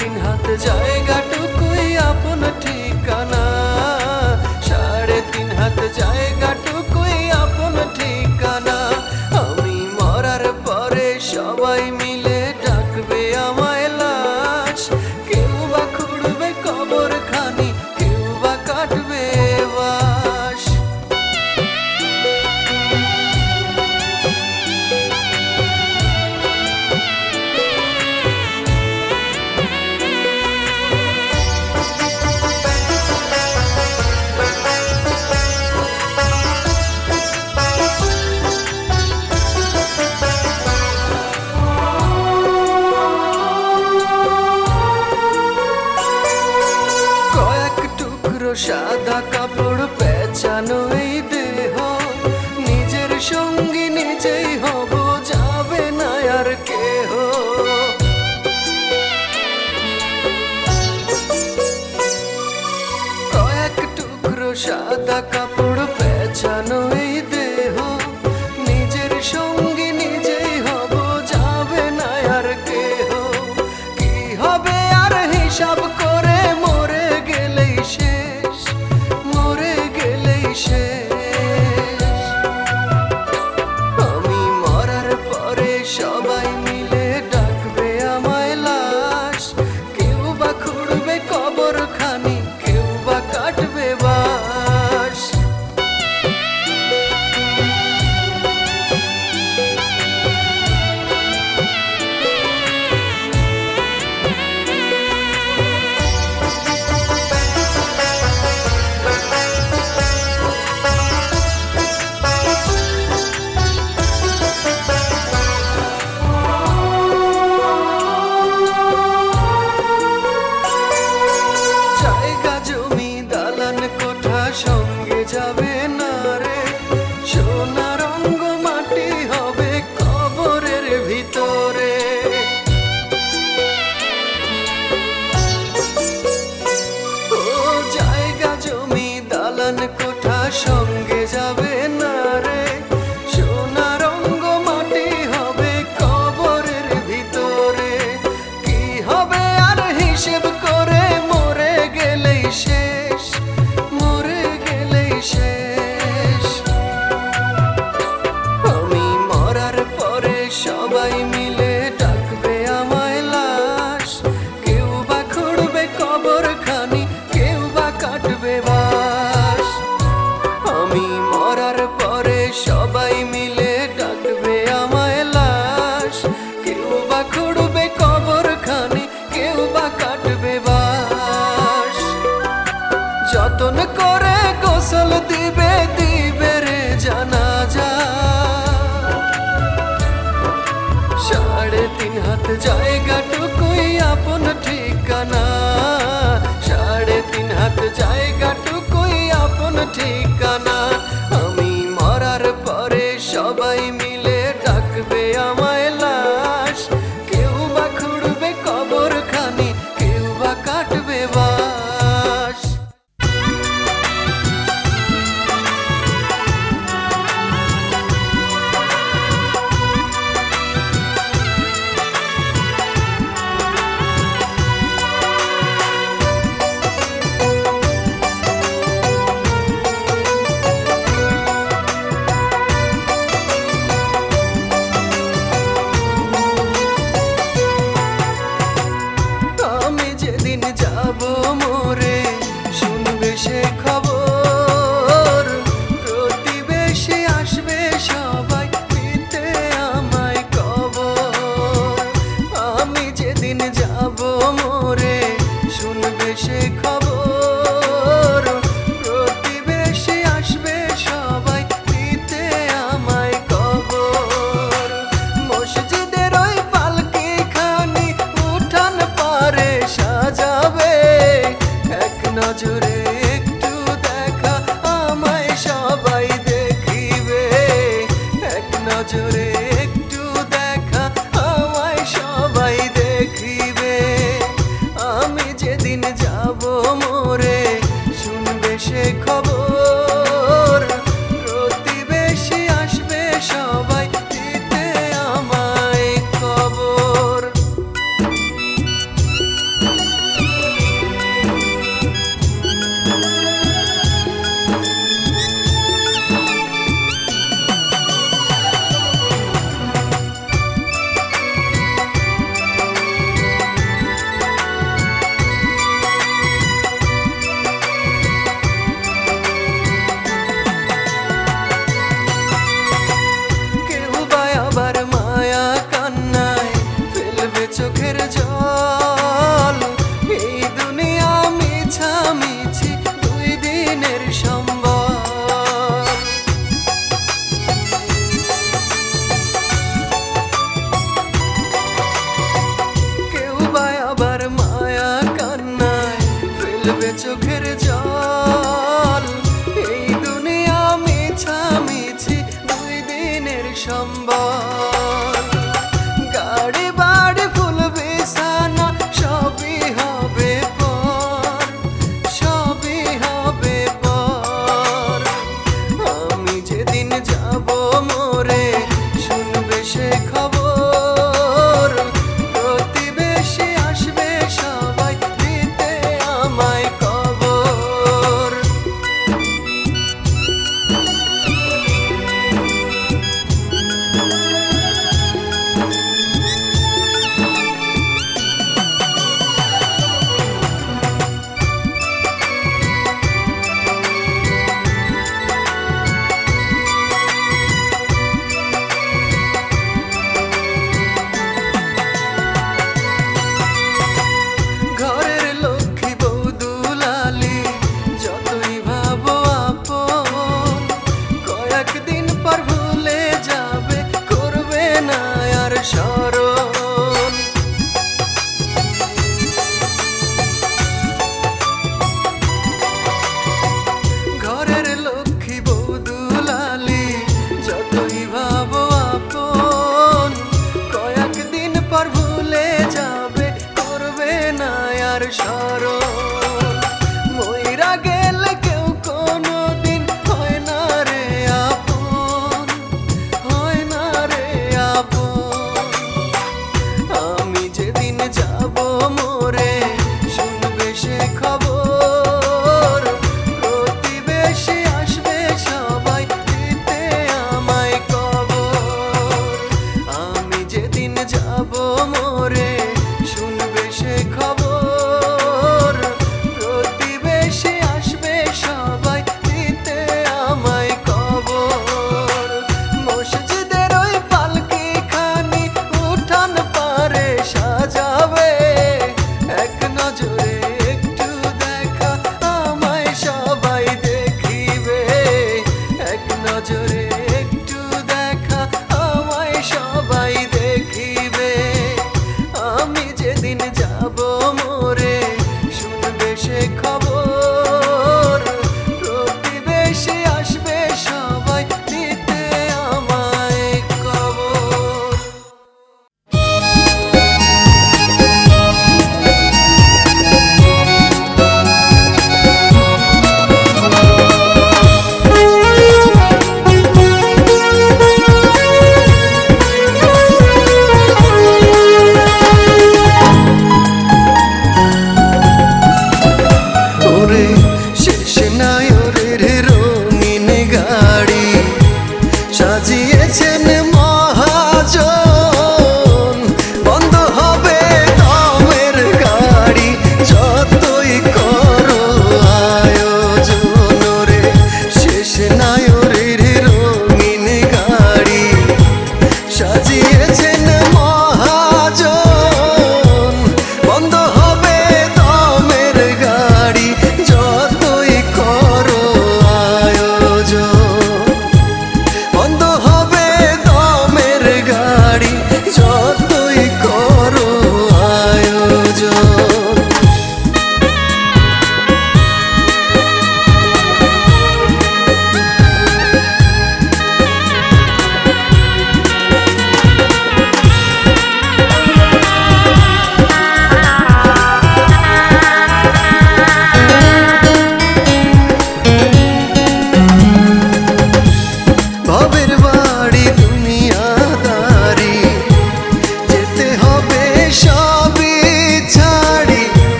হাতে হাত জায়গাটুকুই আপন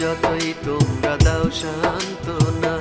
যতই তোমরা দাও শান্ত না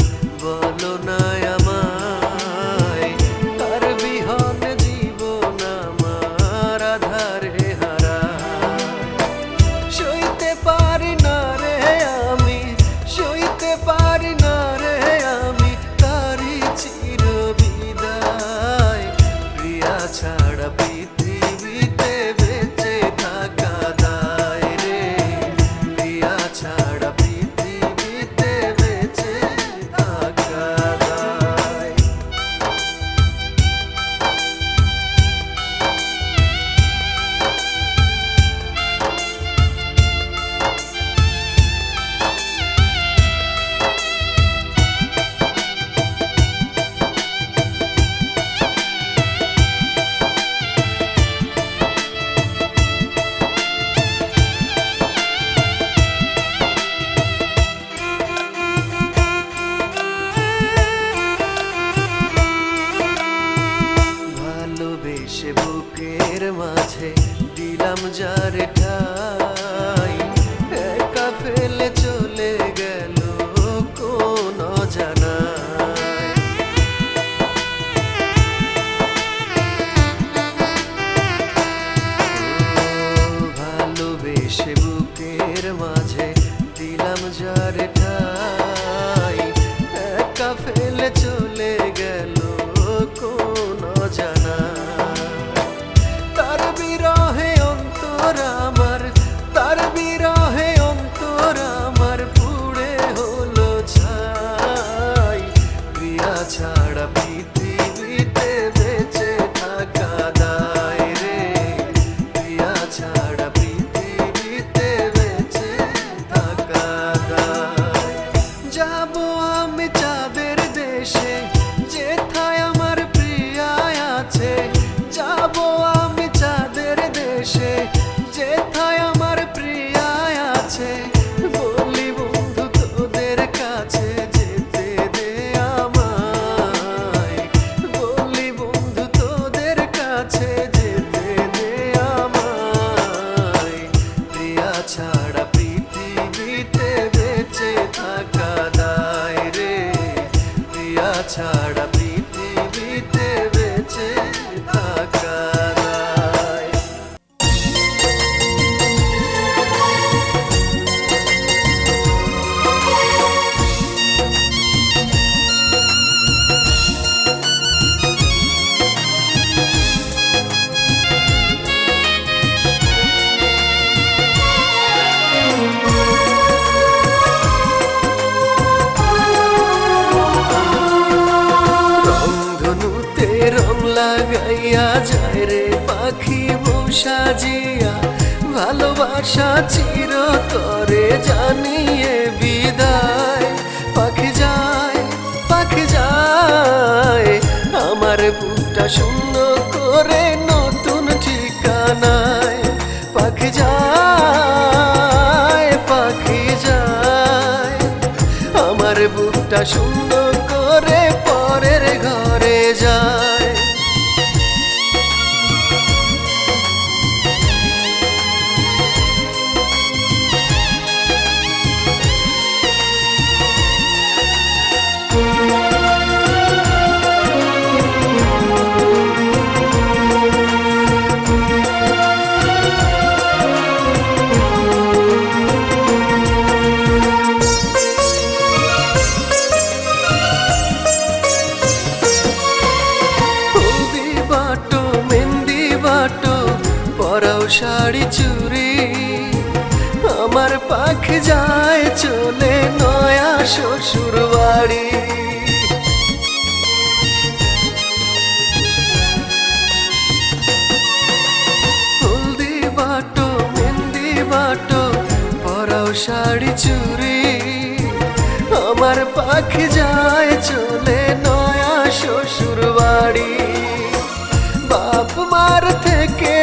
good. সাজিয়া ভালোবাসা চির তরে জানিয়ে বিদায়। পাখি যায় পাখি যায়, আমার বুকটা শূন্য করে নতুন ঠিকানায়। পাখি যায় পাখি যায়, আমার বুকটা শূন্য যায় চলে নয়া শ্বশুর বাড়ি হলদি বাটো, মেহেন্দি বাটো, পরাও শাড়ি চুরি। আমার পাখি যায় চলে নয়া শ্বশুর বাড়ি বাপ মার থেকে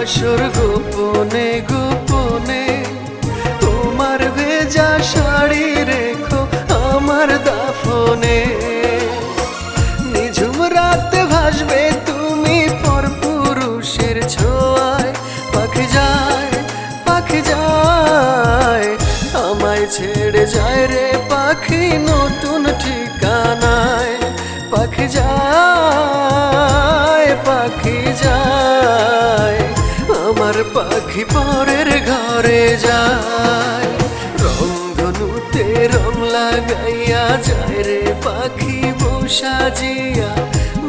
বাসর গোপনে গোপনে, তোমার ভেজা শাড়ি রেখো আমার দাফনে। নিঝুম রাতে ভাসবে তুমি পর পুরুষের ছোঁয়ায়। পাখি যায় পাখি যায়, আমায় ছেড়ে যায় রে পাখি নতুন ঠিকানায়। পাখি যায় পাখি যায়। পাখি পরের ঘরে যায়। রংধনুতে রং লাগাইয়া যায় রে পাখি বসা জিয়া।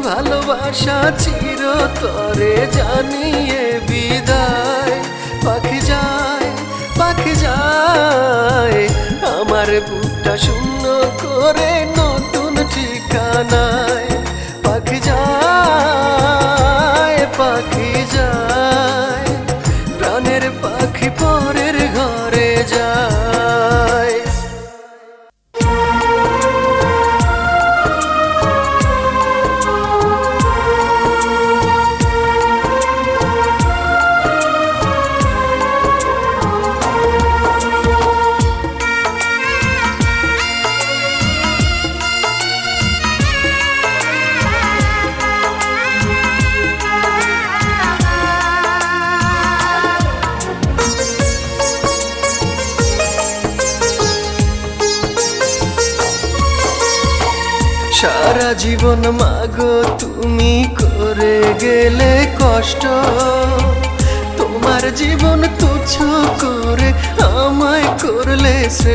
ভালোবাসা চিরতরে জানিয়ে বিদায়। পাখি যায় পাখি যায়, আমার বুকটা শূন্য প্রাণের পাখি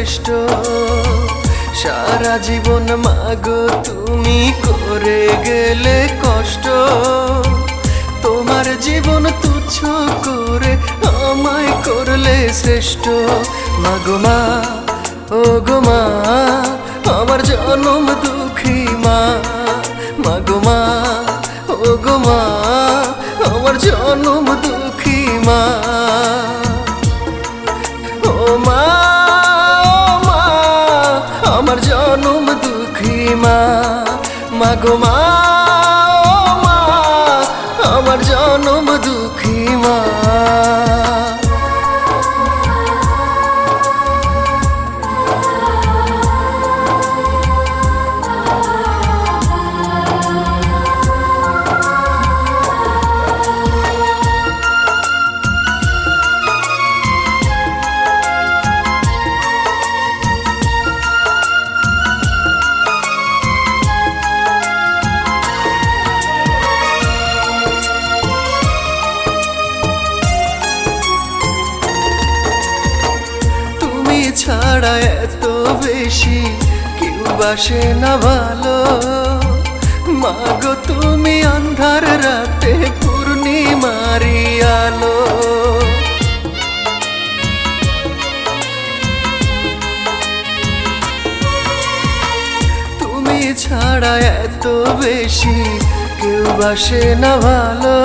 শ্রেষ্ঠ। সারা জীবন মাগো, তুমি করে গেলে কষ্ট। তোমার জীবন তুচ্ছ করে আমায় করলে শ্রেষ্ঠ। মাগো মা ও গো মা, আমার জনম দুঃখী মা। মাগো মা ও গো মা, আমার জনম দুঃখী মা। মা। বাসে না ভালো। মাগো, তুমি অন্ধার রাতে পূর্ণিমারি আলো। তুমি ছাড়া এত বেশি কেউ বাসে না ভালো।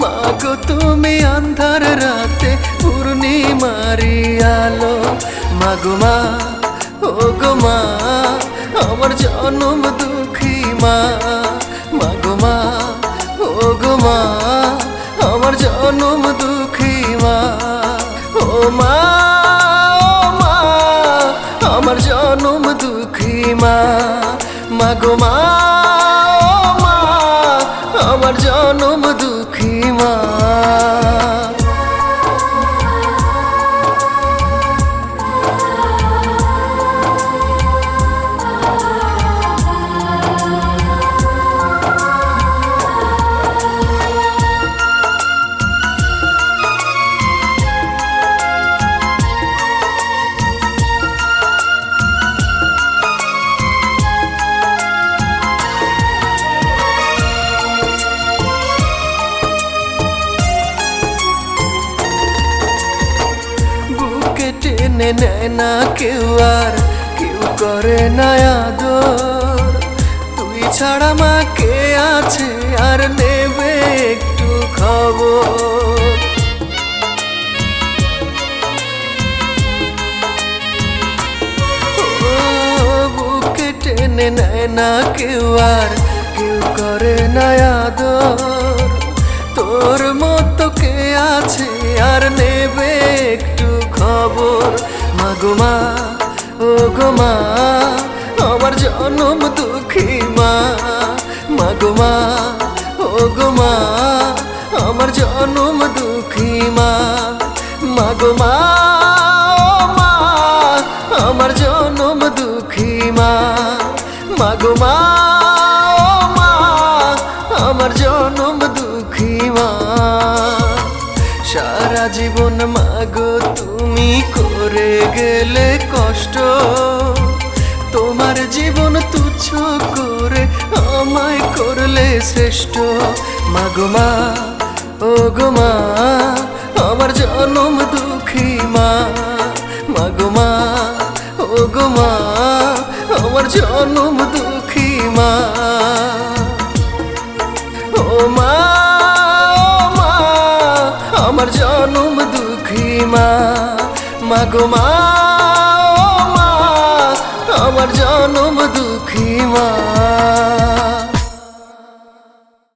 মাগো, তুমি অন্ধার রাতে পূর্ণিমারি আলো। মাগো মা আমার জনম দুঃখী মা। গো মা, ও গো মা, আমার জনম দুঃখী মা। ও মা। টেনে নেয় না কেউ আর কেউ করে না আদর। তুই ছাড়া মা কে আছে আর নেবে একটু খবর। বুকে টেনে নেয় না কেউ আর কেউ করে না আদর। তোর মতো কে আছে আর নেবে একটু খবর? মাগো মা, ও গো মা, আমার জনম দুঃখী মা। মাগো মা, ও গো মা, আমার জনম দুঃখী মা। মাগো মা আমার জনম দুঃখী মা। মাগো গেলে কষ্ট। তোমার জীবন তুচ্ছ করে আমায় করলে শ্রেষ্ঠ। মাগো মা, ও গো মা, আমার জনম দুঃখী মা। মাগো মা, ও গো মা, আমার জনম দুঃখী মা, ও মা, আমার জনম দুঃখী মা। মাগো মা আমার জন্ম দুঃখী মা।